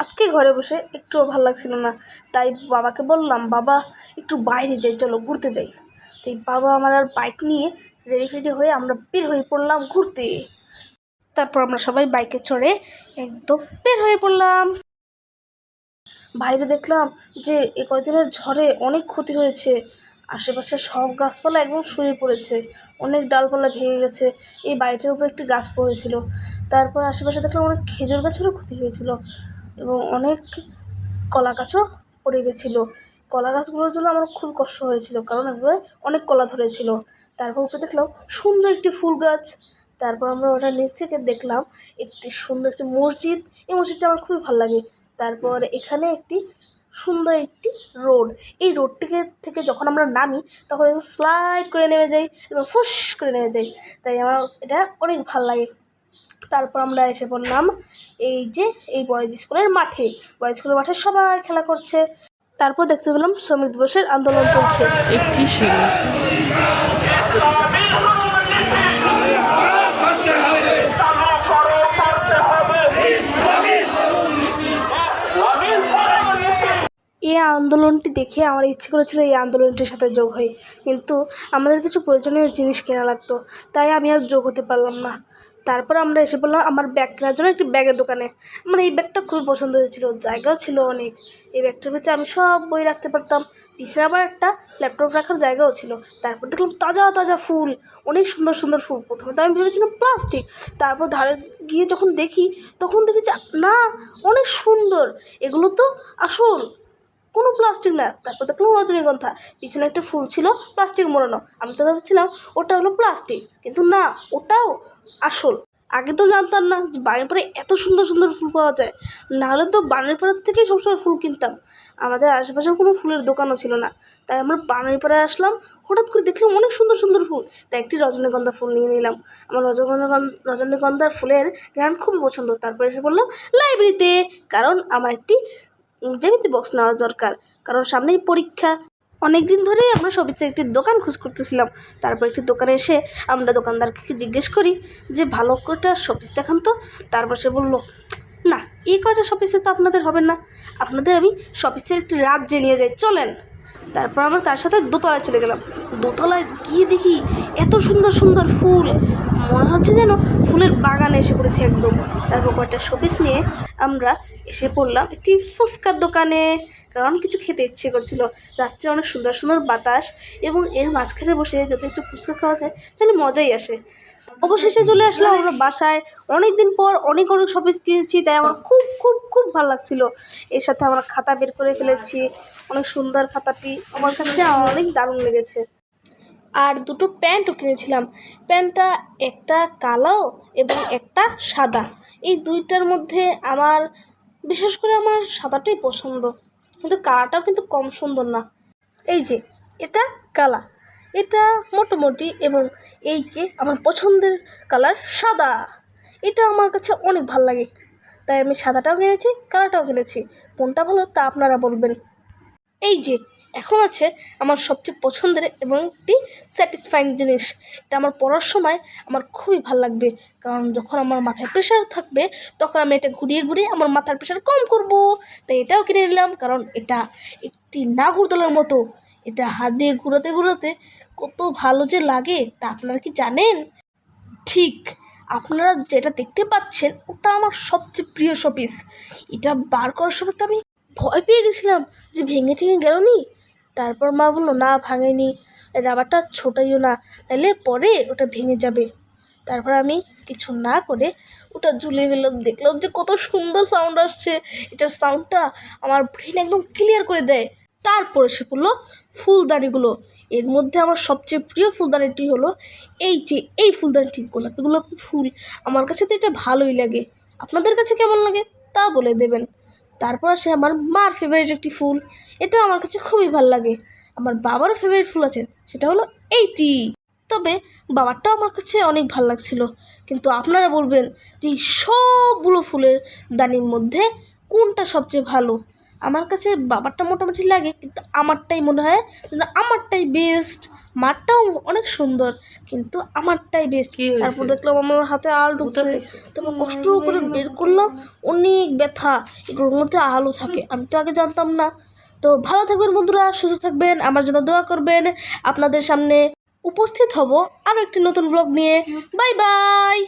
আজকে ঘরে বসে একটুও ভালো লাগছিল না। তাই বাবাকে বললাম, বাবা, একটু বাইরে যাই, চলো ঘুরতে যাই। তাই বাবা আমার আর বাইক নিয়ে রেডি ফেডি হয়ে আমরা বের হয়ে পড়লাম ঘুরতে। তারপর আমরা সবাই বাইকে চড়ে একদম বের হয়ে পড়লাম। বাইরে দেখলাম যে এ কয়দিনের ঝড়ে অনেক ক্ষতি হয়েছে। আশেপাশে সব গাছপালা একদম শুয়ে পড়েছে, অনেক ডালপালা ভেঙে গেছে, এই বাড়িটার উপরে একটি গাছ পড়েছিল। তারপর আশেপাশে দেখলাম অনেক খেজুর গাছেরও ক্ষতি হয়েছিল। এবং অনেক কলা গাছও পড়ে গেছিল। কলা গাছগুলোর জন্য আমার খুব কষ্ট হয়েছিল, কারণ এগুলো অনেক কলা ধরেছিল। তারপর উপরে দেখলাম সুন্দর একটি ফুল গাছ। তারপর আমরা ওটার নিচ থেকে দেখলাম একটি সুন্দর একটি মসজিদ। এই মসজিদটা আমার খুবই ভালো লাগে। তারপর এখানে একটি সুন্দর একটি রোড। এই রোডটিকে থেকে যখন আমরা নামি, তখন স্লাইড করে নেমে যাই এবং ফুস করে নেমে যাই। তাই আমার এটা অনেক ভালো লাগে। তারপর আমরা এসে পড়লাম এই যে এই বয়েজ স্কুলের মাঠে। বয়েজ স্কুলের মাঠে সবাই খেলা করছে। তারপর দেখতে পেলাম শ্রমিক দিবসের আন্দোলন চলছে। এই আন্দোলনটি দেখে আমার ইচ্ছে করেছিল এই আন্দোলনটির সাথে যোগ হই। কিন্তু আমাদের কিছু প্রয়োজনীয় জিনিস কেনা লাগতো। তাই আমি আর যোগ হতে পারলাম না। তারপর আমরা এসে পড়লাম আমার ব্যাগ কেনার জন্য একটি ব্যাগের দোকানে। আমার এই ব্যাগটা খুবই পছন্দ হয়েছিল, জায়গাও ছিল অনেক। এই ব্যাগটার ভিতরে আমি সব বই রাখতে পারতাম। পিছনে আবার একটা ল্যাপটপ রাখার জায়গাও ছিল। তারপর দেখলাম তাজা তাজা ফুল, অনেক সুন্দর সুন্দর ফুল। প্রথমে তো আমি ভেবেছিলাম প্লাস্টিক তারপর ধারে গিয়ে যখন দেখি, তখন দেখি না, অনেক সুন্দর। এগুলো তো আসল। কোনো প্লাস্টিক না, তারপর দেখলাম রজনীগন্ধা, পিছনে একটা ফুল ছিল, প্লাস্টিক মোড়ানো। আমি তো ভাবছিলাম ওটা হলো প্লাস্টিক, কিন্তু না, ওটাও আসল। আগে তো জানতাম না যে বাড়ির এত সুন্দর সুন্দর ফুল পাওয়া যায়। নাহলে তো বানারপাড়ার থেকেই সবসময় ফুল কিনতাম। আমাদের আশেপাশে কোনো ফুলের দোকানও ছিল না। তাই আমরা বানারপাড়ায় আসলাম, হঠাৎ করে দেখলাম অনেক সুন্দর সুন্দর ফুল। তাই একটি রজনীগন্ধা ফুল নিয়ে নিলাম। আমার রজনীগন্ধা, রজনীগন্ধার ফুলের গান খুবই পছন্দ। তারপরে এসে বললাম, লাইব্রেরিতে! কারণ আমার একটি জ্যামিতি বক্স নেওয়া দরকার। কারণ সামনেই পরীক্ষা। অনেক দিন ধরেই আমরা সবিতে একটি দোকান খোঁজ করতেছিলাম। তারপর একটি দোকানে এসে আমরা দোকানদারকে জিজ্ঞেস করি যে, ভালো কটা শপিস দেখান তো? তারপর সে বলল, না, এই কয়টা শপিসে তো আপনাদের হবে না। আপনাদের আমি শপিসের একটি রাজ্যে নিয়ে যাই। চলেন। তারপর আমরা তার সাথে দোতলায় চলে গেলাম। দোতলায় গিয়ে দেখি এত সুন্দর সুন্দর ফুল। মনে হচ্ছে যেন ফুলের বাগানে এসে পড়েছে একদম। তারপর কয়েকটা শোপিস নিয়ে আমরা এসে পড়লাম একটি ফুচকার দোকানে। কারণ কিছু খেতে ইচ্ছে করছিল। রাত্রে অনেক সুন্দর সুন্দর বাতাস এবং এর মাঝখানে বসে যদি একটু ফুচকা খাওয়া যায়, তাহলে মজাই আসে। অবশেষে চলে আসলাম আমরা বাসায়। অনেক দিন পর অনেক অনেক শপিস কিনেছি, তাই আমার খুব খুব খুব ভালো লাগছিল। এর সাথে আমরা খাতা বের করে ফেলেছি, অনেক সুন্দর খাতাটি। আমার কাছে অনেক দারুণ লেগেছে। আর দুটো প্যান্টও কিনেছিলাম। প্যান্টটা একটা কালো এবং একটা সাদা। এই দুইটার মধ্যে আমার, বিশেষ করে আমার সাদাটাই পছন্দ। কিন্তু কালাটাও কিন্তু কম সুন্দর না। এই যে, এটা কালা। এটা মোটামুটি এবং এই যে আমার পছন্দের কালার সাদা, এটা আমার কাছে অনেক ভালো লাগে। তাই আমি সাদাটাও কিনেছি, কালারটাও কিনেছি। কোনটা ভালো তা আপনারা বলবেন। এই যে, এখন আছে আমার সবচেয়ে পছন্দের এবং একটি স্যাটিসফাইং জিনিস। এটা আমার পড়ার সময় আমার খুবই ভালো লাগবে। কারণ যখন আমার মাথায় প্রেশার থাকবে, তখন আমি এটা ঘুরিয়ে ঘুরিয়ে আমার মাথার প্রেশার কম করব। তাই এটাও কিনে নিলাম, কারণ এটা একটি নাগরদোলার মতো। এটা হাত দিয়ে ঘুরাতে ঘুরাতে কত ভালো যে লাগে, তা আপনারা কি জানেন? ঠিক, আপনারা যেটা দেখতে পাচ্ছেন, ওটা আমার সবচেয়ে প্রিয় শপিস। এটা বার করার সময় তো আমি ভয় পেয়ে গেছিলাম যে ভেঙে ঠেঙে গেল নি। তারপর মা বলল, না, ভাঙেনি। রাবারটা ছোটাইও না নাহলে পরে ওটা ভেঙে যাবে। তারপর আমি কিছু না করে ওটা ঝুলিয়ে নিলাম দেখলাম যে কত সুন্দর সাউন্ড আসছে। এটার সাউন্ডটা আমার ব্রেন একদম ক্লিয়ার করে দেয়। তারপর সে পড়ল ফুলদানিগুলো। এর মধ্যে আমার সবচেয়ে প্রিয় ফুলদানিটি হলো এই যে, এই ফুলদানিটি গোলাপি গোলাপি ফুল। আমার কাছে তো এটা ভালোই লাগে। আপনাদের কাছে কেমন লাগে তা বলে দেবেন। তারপর আসে আমার মার ফেভারিট একটি ফুল। এটা আমার কাছে খুবই ভালো লাগে। আমার বাবারও ফেভারিট ফুল আছে, সেটা হলো এইটি। তবে বাবারটাও আমার কাছে অনেক ভালো লাগছিল। কিন্তু আপনারা বলবেন যে সবগুলো ফুলের দানির মধ্যে কোনটা সবচেয়ে ভালো? আমার কাছে বাবারটা মোটামুটি লাগে কিন্তু আমারটাই মনে হয় যেন আমারটাই বেস্ট মারটাও অনেক সুন্দর কিন্তু আমারটাই বেস্ট তারপর দেখলাম আমার হাতে আল ঢুকছে? তারপর কষ্ট করে বের করলাম অনেক ব্যথা এগুলোর মধ্যে আলু থাকে আমি তো আগে জানতাম না। তো ভালো থাকবেন বন্ধুরা সুস্থ থাকবেন আমার জন্য দোয়া করবেন। আপনাদের সামনে উপস্থিত হব আরও একটি নতুন ব্লগ নিয়ে। Bye bye